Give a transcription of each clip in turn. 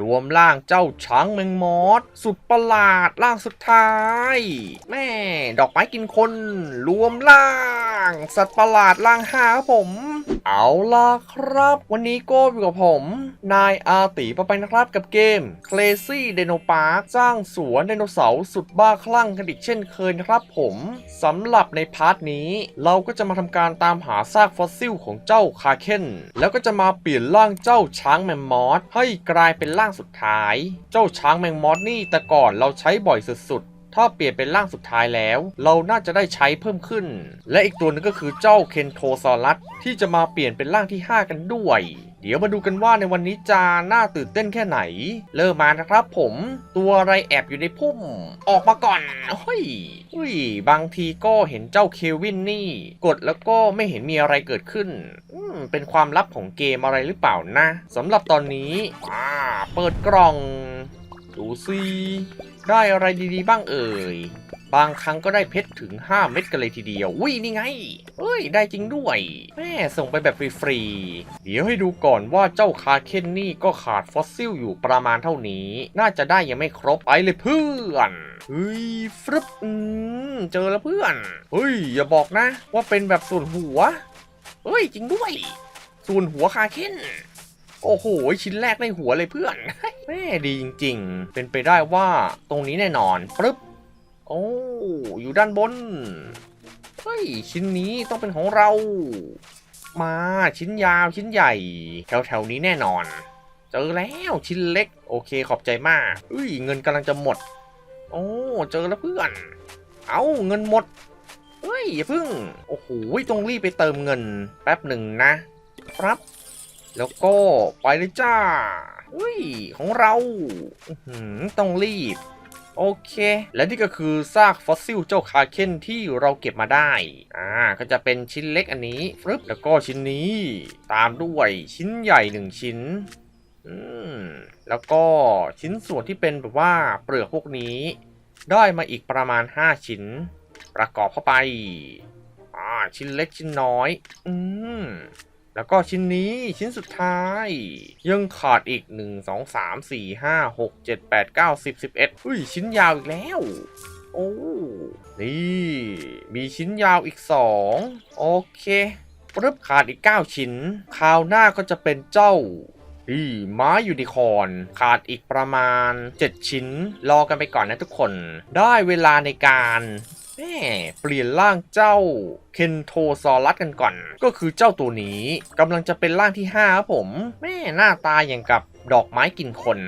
รวมร่างเจ้าช้างแมงมอสสุดประหลาดร่างสุดท้าย แม่ดอกไม้กินคน รวมร่าง สัตว์ประหลาดร่างห้าครับผม เอาล่ะครับ วันนี้ก็อยู่กับผม นายอาติปไปนะครับกับเกม Crazy Dino Park สร้างสวนไดโนเสาร์สุดบ้าคลั่งกันอีกเช่นเคยนะครับผมสำหรับในพาร์ทนี้ เราก็จะมาทำการตามหาซากฟอสซิลของเจ้าคาเคนแล้วก็จะมาเปลี่ยนร่างเจ้าช้างแมมมอสให้กลายเป็นร่างสุดท้าย เจ้าช้างแมงมอสนี่แต่ก่อนเราใช้บ่อยสุดๆ ถ้าเปลี่ยนเป็นร่างสุดท้ายแล้ว เราน่าจะได้ใช้เพิ่มขึ้น และอีกตัวหนึงก็คือเจ้าเคนโทซอรัสที่จะมาเปลี่ยนเป็นร่างที่ 5 กันด้วย เดี๋ยวมาดูกันว่าในวันนี้จะน่าตื่นเต้นแค่ไหน เริ่มมานะครับผมตัวอะไรแอบอยู่ในพุ่ม ออกมาก่อนเฮ้ยอุ้ยบางทีก็เห็นเจ้าเควินนี่ กดแล้วก็ไม่เห็นมีอะไรเกิดขึ้นเป็นความลับของเกมอะไรหรือเปล่านะสำหรับตอนนี้อ่าเปิดกล่อง ดูซิได้อะไรดีๆ บ้างเอ่ย บางครั้งก็ได้เพชรถึง 5 เม็ดกันเลยทีเดียว อุ้ยนี่ไงเอ้ย ได้จริงด้วยแม่ส่งไปแบบฟรีๆ เดี๋ยวให้ดูก่อนว่าเจ้าคาเคนนี่ก็ขาดฟอสซิลอยู่ประมาณเท่านี้ น่าจะได้ยังไม่ครบไปเลยเพื่อนเฮ้ยฟรึบอืมเจอแล้วเพื่อนเฮ้ยอย่าบอกนะ ว่าเป็นแบบส่วนหัวเฮ้ยจริงด้วย ส่วนหัวคาเคนโอ้โห ชิ้นแรกในหัวเลยเพื่อนแม่ดีจริง ๆ เป็นไปได้ว่าตรงนี้แน่นอนปึ๊บ โอ้อยู่ด้านบน เฮ้ย ชิ้นนี้ต้องเป็นของเรา มาชิ้นยาวชิ้นใหญ่ แถวแถวๆนี้แน่นอน เจอแล้วชิ้นเล็ก โอเคขอบใจมากเฮ้ยเงินกำลังจะหมด โอ้เจอแล้วเพื่อน เอาเงินหมดเฮ้ยอย่าเพิ่ง โอ้โหต้องรีบไปเติมเงิน แป๊บหนึ่งนะครับแล้วก็ไปเลยจ้าเฮ้ยของเราต้องรีบ โอเค และนี่ก็คือซากฟอสซิลเจ้าคาเคนที่เราเก็บมาได้ อ่า ก็จะเป็นชิ้นเล็กอันนี้ฟึบแล้วก็ชิ้นนี้ ตามด้วยชิ้นใหญ่หนึ่งชิ้น อืม แล้วก็ชิ้นส่วนที่เป็นแบบว่าเปลือกพวกนี้ ได้มาอีกประมาณ 5 ชิ้น ประกอบเข้าไป อ่า ชิ้นเล็กชิ้นน้อย อืม แล้วก็ชิ้นนี้ชิ้นสุดท้าย ยังขาดอีก 1 2 3 4 5 6 7 8 9 10 11อุ้ย ชิ้นยาวอีกแล้ว โอ้ นี่ มีชิ้นยาวอีก 2 โอเคปึ๊บขาดอีก 9 ชิ้น คราวหน้าก็จะเป็นเจ้านี่ไม้ยูนิคอร์นขาดอีกประมาณ 7 ชิ้น รอกันไปก่อนนะทุกคน ได้เวลาในการ แม่เปลี่ยนร่างเจ้าเคนโทซอรัสกันก่อน ก็คือเจ้าตัวนี้กำลังจะเป็นร่างที่5ครับผมแม่หน้าตาอย่างกับดอกไม้กินคน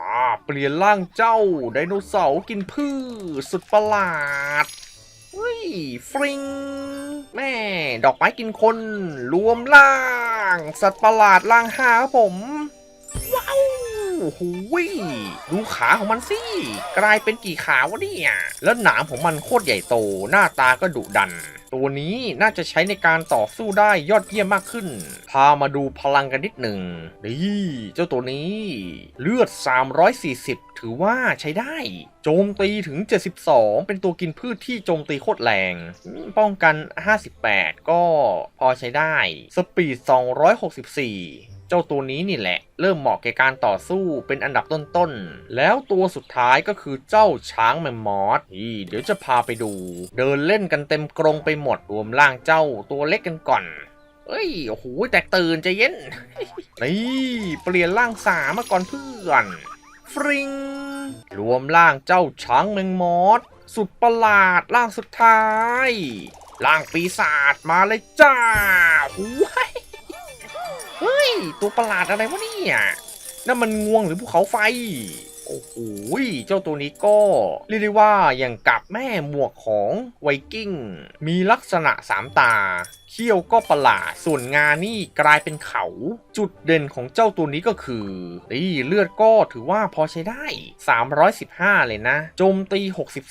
มาเปลี่ยนร่างเจ้าไดโนเสาร์กินพืชสุดประหลาดเฮ้ยฟริงแม่ดอกไม้กินคน รวมร่าง สัตว์ประหลาดร่างห้าครับผม หูยดูขาของมันสิ กลายเป็นกี่ขาวะเนี่ย แล้วหนามของมันโคตรใหญ่โต หน้าตาก็ดุดัน ตัวนี้น่าจะใช้ในการต่อสู้ได้ยอดเยี่ยมมากขึ้น พามาดูพลังกันนิดหนึ่ง นี่เจ้าตัวนี้ เลือด 340 ถือว่าใช้ได้ โจมตีถึง 72 เป็นตัวกินพืชที่โจมตีโคตรแรง ป้องกัน 58 ก็พอใช้ได้ สปีด 264 เจ้าตัวนี้นี่แหละ เริ่มเหมาะแก่การต่อสู้เป็นอันดับต้นๆ แล้วตัวสุดท้ายก็คือเจ้าช้างแมมมอสนี่เดี๋ยวจะพาไปดู เดินเล่นกันเต็มกรงไปหมดรวมร่างเจ้าตัวเล็กกันก่อนเอ้ย โอ้โห แตกตื่นใจเย็น นี่ เปลี่ยนร่างสามมาก่อนเพื่อน ฟริง รวมร่างเจ้าช้างแมงมอสสุดประหลาดร่างสุดท้าย ร่างปีศาจมาเลยจ้าว้าย เฮ้ย ตัวประหลาดอะไรวะเนี่ยนั่นมันงวงหรือภูเขาไฟ โอ้โหเจ้าตัวนี้ก็เรียกได้ว่าอย่างกับแม่หมวกของไวกิ้ง มีลักษณะสามตา เขี้ยวก็ประหลาด ส่วนงานี่กลายเป็นเขา จุดเด่นของเจ้าตัวนี้ก็คือนี่เลือดก็ถือว่าพอใช้ได้ 315 เลยนะ โจมตี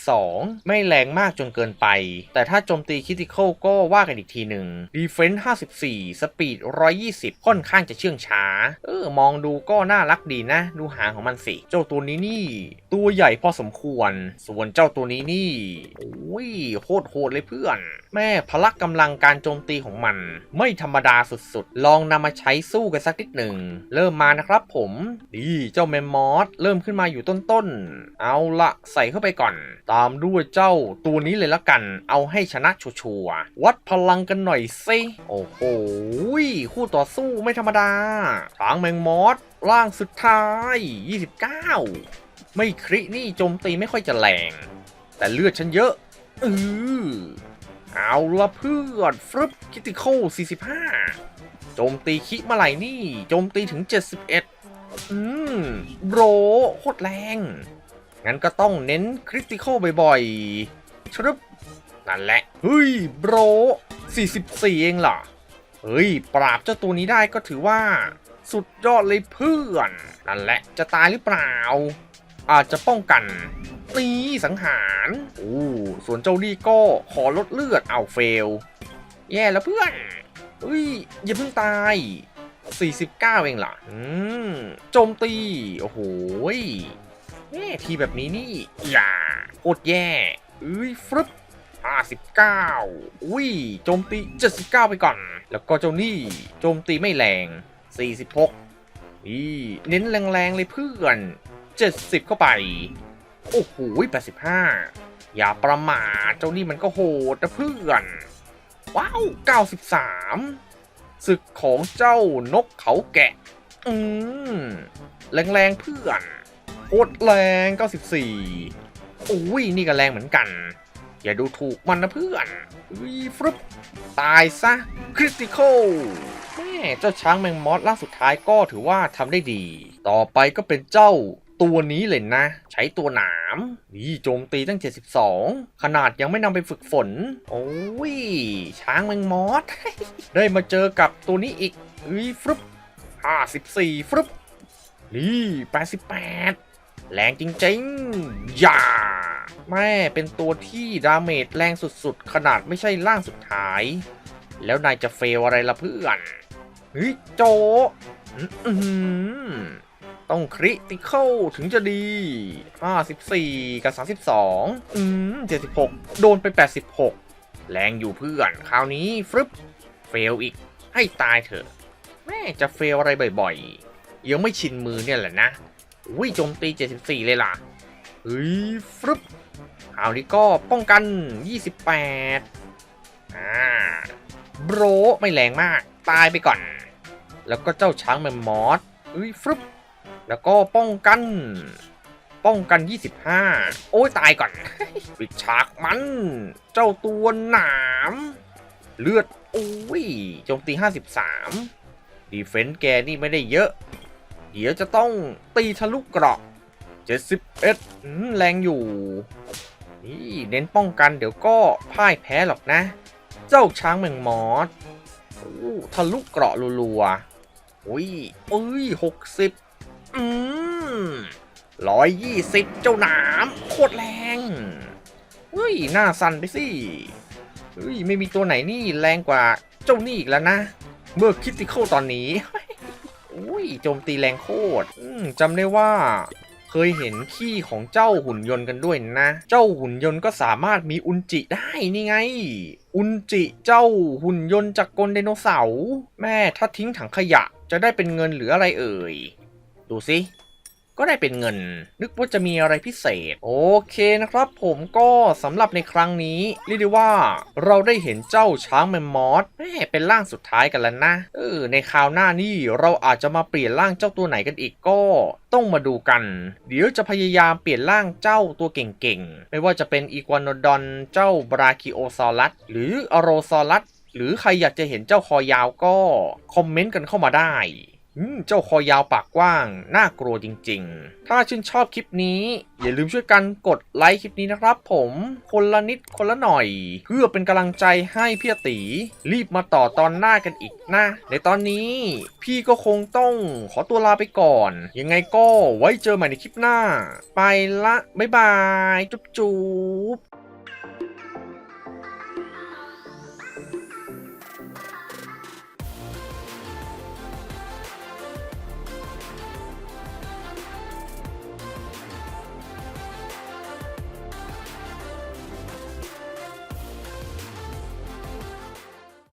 62 ไม่แรงมากจนเกินไป แต่ถ้าโจมตีคิติคอลก็ว่ากันอีกทีหนึ่งดีเฟนส์54 สปีด 120 ค่อนข้างจะเชื่องช้า เออ มองดูก็น่ารักดีนะ ดูหางของมันสิ เจ้าตัวนี้นี่ ตัวใหญ่พอสมควร ส่วนเจ้าตัวนี้นี่โอ้ยโคตรโหดเลยเพื่อน แม่พละกำลังการโจมตีของมัน ไม่ธรรมดาสุดๆ ลองนำมาใช้สู้กันสักนิดหนึ่ง เริ่มมานะครับผมดีเจ้าแมมมอสเริ่มขึ้นมาอยู่ต้นๆ เอาละใส่เข้าไปก่อน ตามด้วยเจ้าตัวนี้เลยละกัน เอาให้ชนะชัวร์ๆวัดพลังกันหน่อยสิโอ้โหคู่ต่อสู้ไม่ธรรมดาช้างแมงมอส ร่างสุดท้าย 29 ไม่ครินี่โจมตีไม่ค่อยจะแรง แต่เลือดฉันเยอะเออเอาละเพื่อนฟรึบคิติคอล45 โจมตีคิมื่อไหร่นี่ โจมตีถึง 71 อืมโบรโคตรแรง งั้นก็ต้องเน้นคริติคอลบ่อยๆชรึบนั่นแหละ เฮ้ยโบร44 เองเหรอ เฮ้ย ปราบเจ้าตัวนี้ได้ก็ถือว่า สุดยอดเลยเพื่อน นั่นแหละจะตายหรือเปล่า อาจจะป้องกันนี่สังหารโอ้ส่วนเจ้านี่ก็ขอลดเลือดเอาเฟล แย่แล้วเพื่อนเฮ้ยอย่าเพิ่งตาย 49 เองล่ะอืมโจมตี โอ้โหแย่ทีแบบนี้นี่ อย่าโคตรแย่เอ้ยฟรึบ59 อุ้ยโจมตี 79 ไปก่อน แล้วก็เจ้านี่โจมตีไม่แรง 46นี่เน้นแรงๆเลยเพื่อน 70 เข้าไป โอ้โห85 อย่าประมาทเจ้านี่มันก็โหดนะเพื่อน ว้าว 93ศึกของเจ้านกเขาแกะ อืม แรงๆเพื่อนโคตรแรง 94อุ้ยนี่ก็แรงเหมือนกัน อย่าดูถูกมันนะเพื่อนอุ้ยฟรึบตายซะ คริติคอลแม่เจ้าช้างแมงมอสล่าสุดท้ายก็ถือว่าทำได้ดี ต่อไปก็เป็นเจ้าตัวนี้เลยนะ ใช้ตัวหนามนี่โจมตีตั้ง 72 ขนาดยังไม่นำไปฝึกฝน โอ้ย ช้างแมงมอส ได้มาเจอกับตัวนี้อีกอุ้ยฟรึบ54 ฟรึบนี่ 88 แรงจริงๆ อย่า แม่เป็นตัวที่ดาเมจแรงสุดๆ ขนาดไม่ใช่ล่างสุดท้าย แล้วนายจะเฟลอะไรล่ะเพื่อนเฮ้ยโจต้องคริติคอลถึงจะดี 54 กับ 32 อืม 76 โดนไป 86 แรงอยู่เพื่อน คราวนี้ฟรึบเฟลอีก ให้ตายเถอะ แม่จะเฟลอะไรบ่อยๆ ยังไม่ชินมือเนี่ยแหละนะ อุ้ยโจมตี 74 เลยล่ะเฮ้ยฟรึบ คราวนี้ก็ป้องกัน 28 อ่าโบรไม่แรงมาก ตายไปก่อน แล้วก็เจ้าช้างแมมมอสเฮ้ยฟรึบแล้วก็ป้องกัน ป้องกัน 25 โอ้ยตายก่อนปิดฉากมัน เจ้าตัวหนาม เลือดโอ้ยโจมตี 53 ดีเฟนส์แกนี่ไม่ได้เยอะ เดี๋ยวจะต้องตีทะลุเกราะ 71อืมแรงอยู่ นี่เน้นป้องกันเดี๋ยวก็พ่ายแพ้หรอกนะ เจ้าช้างแมงมอสทะลุเกราะรัวๆอุ้ยอุ้ยหกสิบอืมร้อยยี่สิบเจ้าหนามโคตรแรงเฮ้ยหน้าสั่นไปสิเฮ้ยไม่มีตัวไหนนี่แรงกว่าเจ้านี่อีกแล้วนะ เมื่อคิดติเข้าตอนนี้อุ้ยโจมตีแรงโคตรจำได้ว่า เคยเห็นขี้ของเจ้าหุ่นยนต์กันด้วยนะ เจ้าหุ่นยนต์ก็สามารถมีอุนจิได้นี่ไง อุนจิเจ้าหุ่นยนต์จากกลไดโนเสาร์แม่ถ้าทิ้งถังขยะจะได้เป็นเงินหรืออะไรเอ่ย ดูสิ ก็ได้เป็นเงิน นึกว่าจะมีอะไรพิเศษ โอเคนะครับผมก็สำหรับในครั้งนี้เรียกได้ว่าเราได้เห็นเจ้าช้างแมมมอสเป็นร่างสุดท้ายกันแล้วนะเออในคราวหน้านี่เราอาจจะมาเปลี่ยนร่างเจ้าตัวไหนกันอีกก็ต้องมาดูกัน เดี๋ยวจะพยายามเปลี่ยนร่างเจ้าตัวเก่งๆ ไม่ว่าจะเป็นอีกวโนดอนเจ้าบราคิโอซอรัสหรืออโรซอรัสหรือใครอยากจะเห็นเจ้าคอยาวก็ คอมเมนต์กันเข้ามาได้ อืมเจ้าคอยาวปากกว้าง น่ากลัวจริง ๆ ถ้าชื่นชอบคลิปนี้ อย่าลืมช่วยกันกดไลค์คลิปนี้นะครับผม คนละนิดคนละหน่อย เพื่อเป็นกำลังใจให้พี่ตี รีบมาต่อตอนหน้ากันอีกนะ ในตอนนี้ พี่ก็คงต้องขอตัวลาไปก่อน ยังไงก็ไว้เจอใหม่ในคลิปหน้า ไปละ บ๊ายบาย จุ๊บ